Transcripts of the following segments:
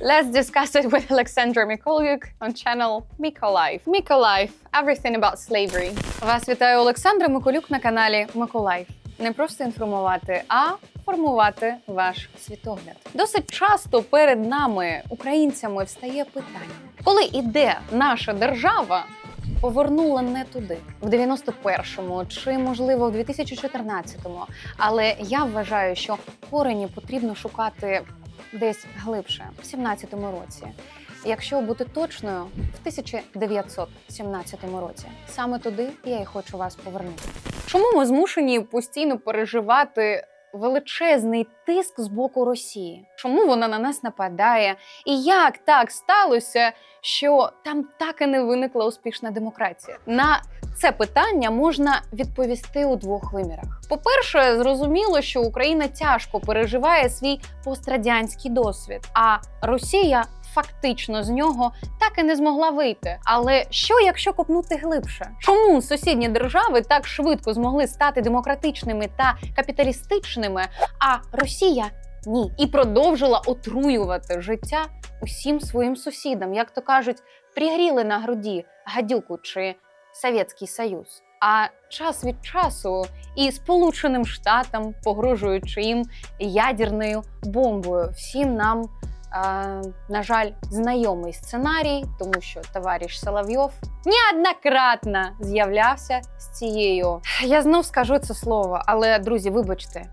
Let's discuss it with Alexandra Mikolyuk on channel Miko Life. everything about slavery. Вас вітає Олександра Миколюк на каналі Миколаїв. Не просто інформувати, а формувати ваш світогляд. Досить часто перед нами, українцями, встає питання: коли іде наша держава, повернула не туди, в 91-му чи можливо в 2014-му. Але я вважаю, що корені потрібно шукати десь глибше, в 17-му році. Якщо бути точною, в 1917 році. Саме туди я і хочу вас повернути. Чому ми змушені постійно переживати величезний тиск з боку Росії? Чому вона на нас нападає? І як так сталося, що там так і не виникла успішна демократія? На це питання можна відповісти у двох вимірах. По-перше, зрозуміло, що Україна тяжко переживає свій пострадянський досвід, а Росія фактично з нього так і не змогла вийти. Але що якщо копнути глибше? Чому сусідні держави так швидко змогли стати демократичними та капіталістичними, а Росія ні, і продовжила отруювати життя усім своїм сусідам, як то кажуть, пригріли на груді гадюку чи Совєтський Союз. А час від часу і Сполученим Штатам, погрожуючи їм ядерною бомбою, всім нам, на жаль, знайомий сценарій, тому що товариш Соловйов неоднократно з'являвся з цією. Я знов скажу це слово, але друзі, вибачте,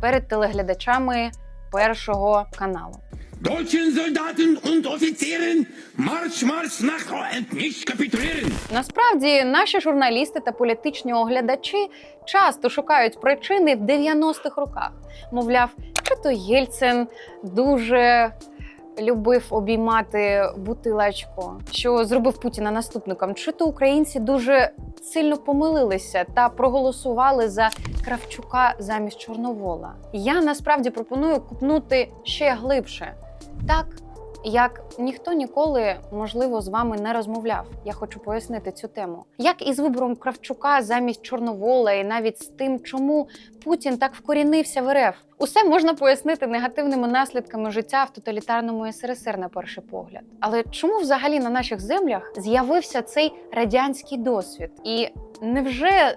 перед телеглядачами першого каналу. Deutschen Soldaten und Offizieren, Marsch, Marsch nach und nicht kapitulieren! Насправді наші журналісти та політичні оглядачі часто шукають причини в 90-х роках. Мовляв, чи то Єльцин дуже любив обіймати бутилочку, що зробив Путіна наступником, чи то українці дуже сильно помилилися та проголосували за Кравчука замість Чорновола. Я насправді пропоную купнути ще глибше. Так, як ніхто ніколи, можливо, з вами не розмовляв. Я хочу пояснити цю тему. Як із вибором Кравчука замість Чорновола, і навіть з тим, чому Путін так вкорінився в РФ, усе можна пояснити негативними наслідками життя в тоталітарному СРСР на перший погляд. Але чому взагалі на наших землях з'явився цей радянський досвід? І невже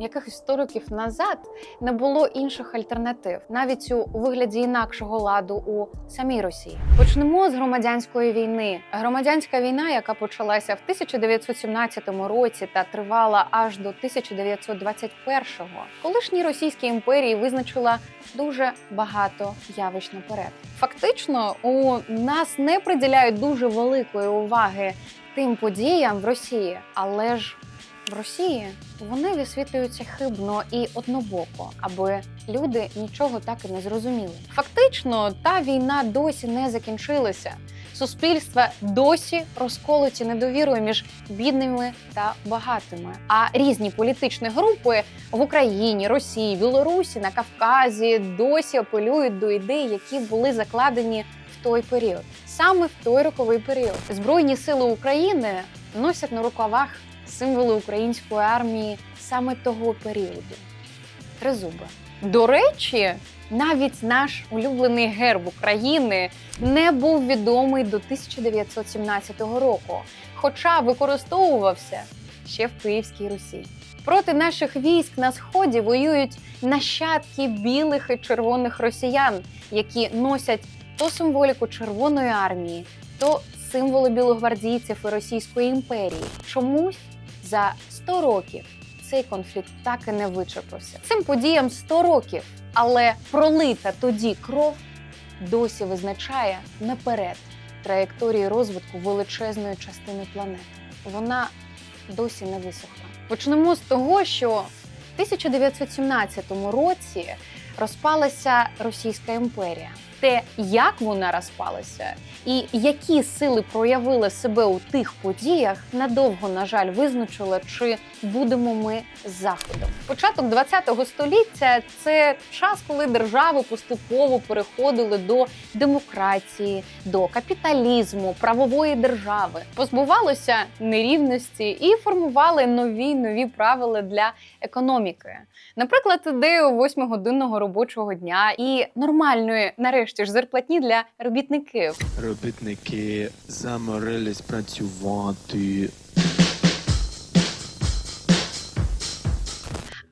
якихось 100 років назад не було інших альтернатив, навіть у вигляді інакшого ладу у самій Росії. Почнемо з громадянської війни. Громадянська війна, яка почалася в 1917 році та тривала аж до 1921-го, колишній Російській імперії визначила дуже багато явищ наперед. Фактично, у нас не приділяють дуже великої уваги тим подіям в Росії, але ж в Росії вони висвітлюються хибно і однобоко, аби люди нічого так і не зрозуміли. Фактично, та війна досі не закінчилася. Суспільства досі розколоті недовірою між бідними та багатими. А різні політичні групи в Україні, Росії, Білорусі, на Кавказі досі апелюють до ідей, які були закладені в той період. Саме в той роковий період збройні сили України носять на рукавах символи української армії саме того періоду тризуби. До речі, навіть наш улюблений герб України не був відомий до 1917 року, хоча використовувався ще в Київській Русі. Проти наших військ на сході воюють нащадки білих і червоних росіян, які носять то символіку Червоної армії, то символи білогвардійців і Російської імперії. Чомусь за 100 років цей конфлікт так і не вичерпався. Цим подіям 100 років, але пролита тоді кров досі визначає наперед траєкторії розвитку величезної частини планети. Вона досі не висохла. Почнемо з того, що в 1917 році розпалася Російська імперія. Те, як вона розпалася, і які сили проявили себе у тих подіях, надовго, на жаль, визначило, чи будемо ми заходом. Початок ХХ століття це час, коли держави поступово переходили до демократії, до капіталізму, правової держави, позбувалося нерівності і формували нові нові правила для економіки. Наприклад, ідею восьмигодинного робочого дня і нормальної нарешті ж зарплатні для робітників. Робітники заморились працювати.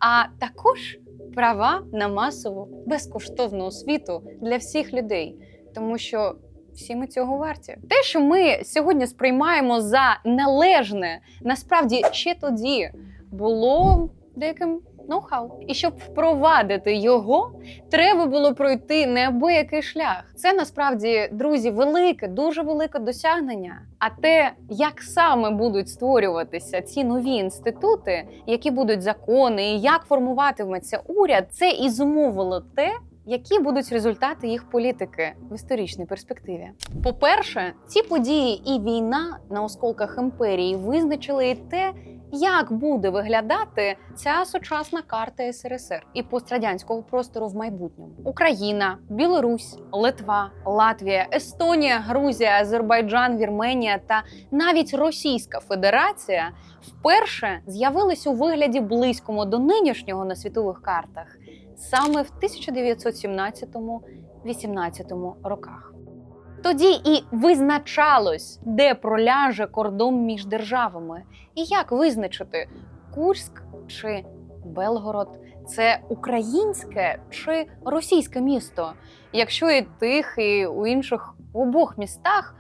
а також права на масову безкоштовну освіту для всіх людей, тому що всі ми цього варті. Те, що ми сьогодні сприймаємо за належне, насправді ще тоді було деяким ноу-хау. І щоб впровадити його, треба було пройти неабиякий шлях. Це насправді, друзі, велике, дуже велике досягнення. А те, як саме будуть створюватися ці нові інститути, які будуть закони, і як формуватиметься уряд, це і зумовило те. Які будуть результати їх політики в історичній перспективі? По-перше, ці події і війна на осколках імперії визначили і те, як буде виглядати ця сучасна карта СРСР і пострадянського простору в майбутньому. Україна, Білорусь, Литва, Латвія, Естонія, Грузія, Азербайджан, Вірменія та навіть Російська Федерація вперше з'явились у вигляді близькому до нинішнього на світових картах саме в 1917-18 роках. Тоді і визначалось, де проляже кордон між державами, і як визначити Курськ чи Белгород? Це українське чи російське місто, якщо і тих, і у інших обох містах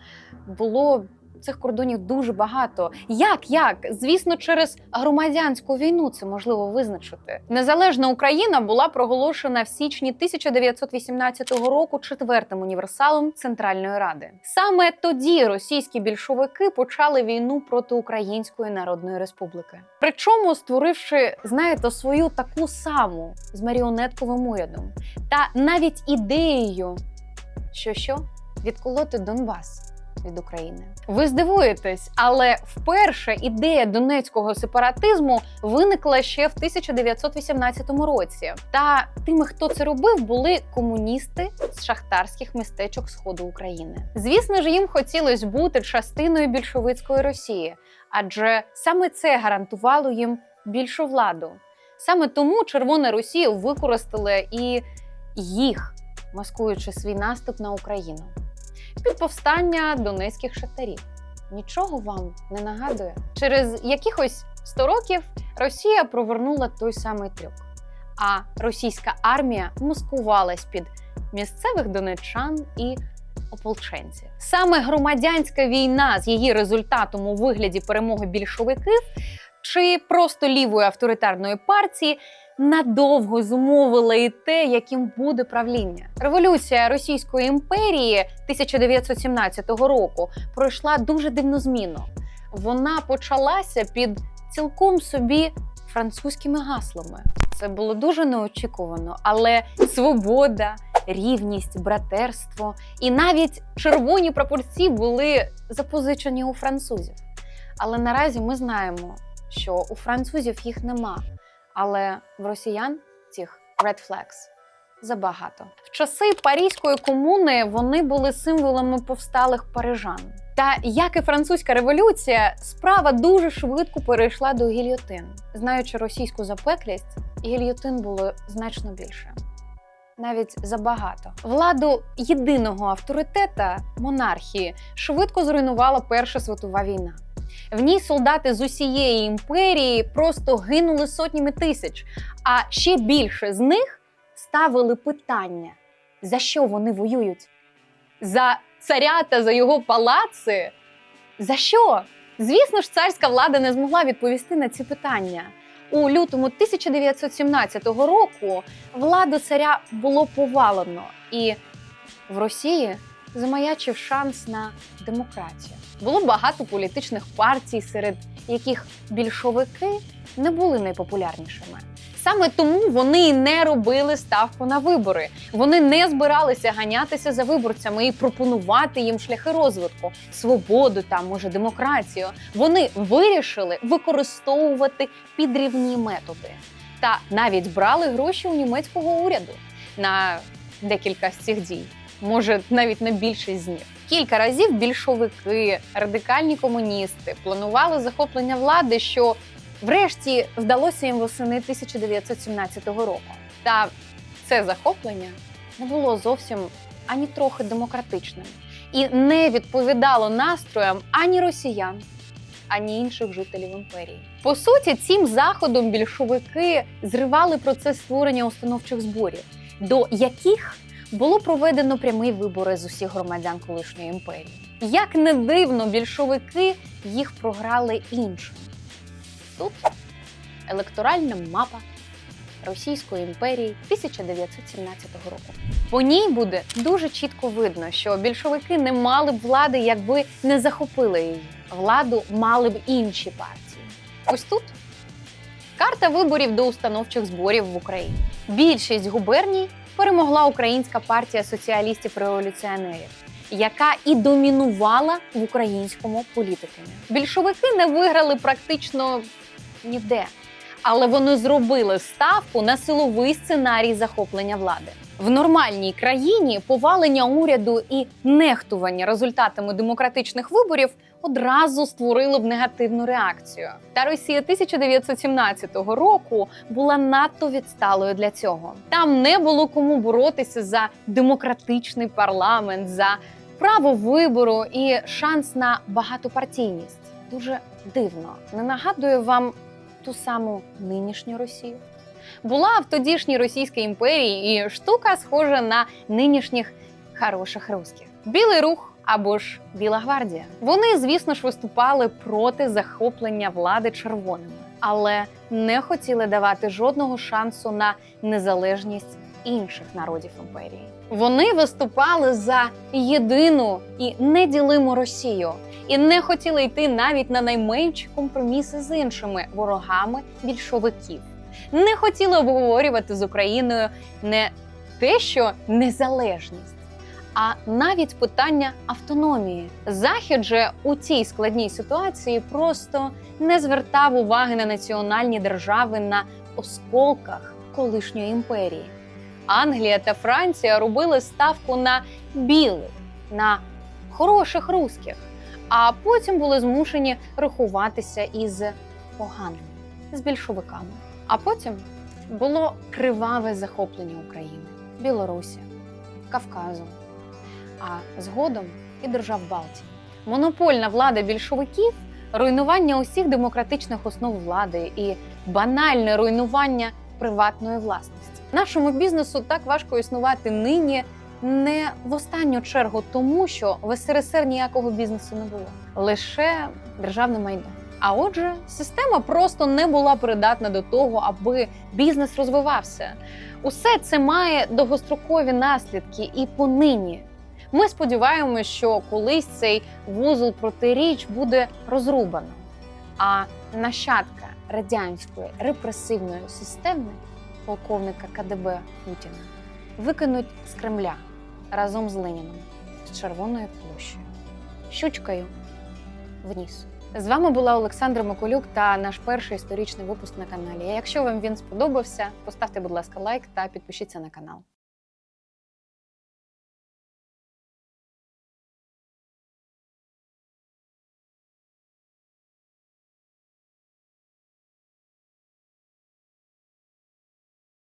було цих кордонів дуже багато. Як як? Звісно, через громадянську війну це можливо визначити. Незалежна Україна була проголошена в січні 1918 року четвертим універсалом Центральної Ради. Саме тоді російські більшовики почали війну проти Української Народної Республіки. Причому створивши, знаєте, свою таку саму з маріонетковим урядом та навіть ідеєю, що що відколоти Донбас від України. Ви здивуєтесь, але вперше ідея донецького сепаратизму виникла ще в 1918 році. Та тими, хто це робив, були комуністи з шахтарських містечок сходу України. Звісно ж, їм хотілося бути частиною більшовицької Росії, адже саме це гарантувало їм більшу владу. Саме тому Червона Росія використала і їх, маскуючи свій наступ на Україну під повстання донецьких шахтарів. Нічого вам не нагадує. Через якихось 100 років Росія провернула той самий трюк. А російська армія маскувалась під місцевих донеччан і ополченців. Саме громадянська війна з її результатом у вигляді перемоги більшовиків чи просто лівої авторитарної партії надовго зумовила і те, яким буде правління. Революція Російської імперії 1917 року пройшла дуже дивну зміну. Вона почалася під цілком собі французькими гаслами. Це було дуже неочікувано, але свобода, рівність, братерство і навіть червоні прапорці були запозичені у французів. Але наразі ми знаємо, що у французів їх нема. Але в росіян цих red flags забагато. В часи Паризької комуни вони були символами повсталих парижан. Та як і французька революція, справа дуже швидко перейшла до гільйотин. Знаючи російську запеклість, гільйотин було значно більше. Навіть забагато владу єдиного авторитета монархії швидко зруйнувала Перша світова війна. В ній солдати з усієї імперії просто гинули сотнями тисяч, а ще більше з них ставили питання, за що вони воюють? За царя та за його палаци? За що? Звісно ж, царська влада не змогла відповісти на ці питання. У лютому 1917 року владу царя було повалено, і в Росії замаячив шанс на демократію. Було багато політичних партій, серед яких більшовики не були найпопулярнішими. Саме тому вони і не робили ставку на вибори. Вони не збиралися ганятися за виборцями і пропонувати їм шляхи розвитку, свободу та може демократію. Вони вирішили використовувати підрівні методи та навіть брали гроші у німецького уряду на декілька з цих дій може навіть на більшість з них. Кілька разів більшовики, радикальні комуністи планували захоплення влади, що врешті вдалося їм восени 1917 року. Та це захоплення не було зовсім ані трохи демократичним і не відповідало настроям ані росіян, ані інших жителів імперії. По суті, цим заходом більшовики зривали процес створення установчих зборів, до яких було проведено прямі вибори з усіх громадян колишньої імперії. Як не дивно, більшовики їх програли іншим. Тут електоральна мапа Російської імперії 1917 року. По ній буде дуже чітко видно, що більшовики не мали б влади, якби не захопили її. Владу мали б інші партії. Ось тут карта виборів до установчих зборів в Україні. Більшість губерній перемогла Українська партія соціалістів-революціонерів, яка і домінувала в українському політикумі. Більшовики не виграли практично ніде, але вони зробили ставку на силовий сценарій захоплення влади. В нормальній країні повалення уряду і нехтування результатами демократичних виборів одразу створило б негативну реакцію. Та Росія 1917 року була надто відсталою для цього. Там не було кому боротися за демократичний парламент, за право вибору і шанс на багатопартійність. Дуже дивно. Не нагадує вам ту саму нинішню Росію. Була в тодішній Російській імперії і штука схожа на нинішніх хороших русських. Білий рух або ж Біла гвардія. Вони, звісно ж, виступали проти захоплення влади червоними, але не хотіли давати жодного шансу на незалежність інших народів імперії. Вони виступали за єдину і неділиму Росію і не хотіли йти навіть на найменші компроміси з іншими ворогами більшовиків. Не хотіли обговорювати з Україною не те, що незалежність, а навіть питання автономії. Захід же у цій складній ситуації просто не звертав уваги на національні держави на осколках колишньої імперії. Англія та Франція робили ставку на білих, на хороших русських, а потім були змушені рахуватися із поганими, з більшовиками. А потім було криваве захоплення України, Білорусі, Кавказу, а згодом і держав Балтії. Монопольна влада більшовиків, руйнування усіх демократичних основ влади і банальне руйнування приватної власності. Нашому бізнесу так важко існувати нині не в останню чергу, тому що в СРСР ніякого бізнесу не було, лише державне майно. А отже, система просто не була придатна до того, аби бізнес розвивався. Усе це має довгострокові наслідки і понині. Ми сподіваємося, що колись цей вузол протиріч буде розрубано, а нащадка радянської репресивної системи полковника КДБ Путіна викинуть з Кремля разом з Леніном з Червоною площею, щучкою вниз. З вами була Олександра Миколюк та наш перший історичний випуск на каналі. Якщо вам він сподобався, поставте, будь ласка, лайк та підпишіться на канал.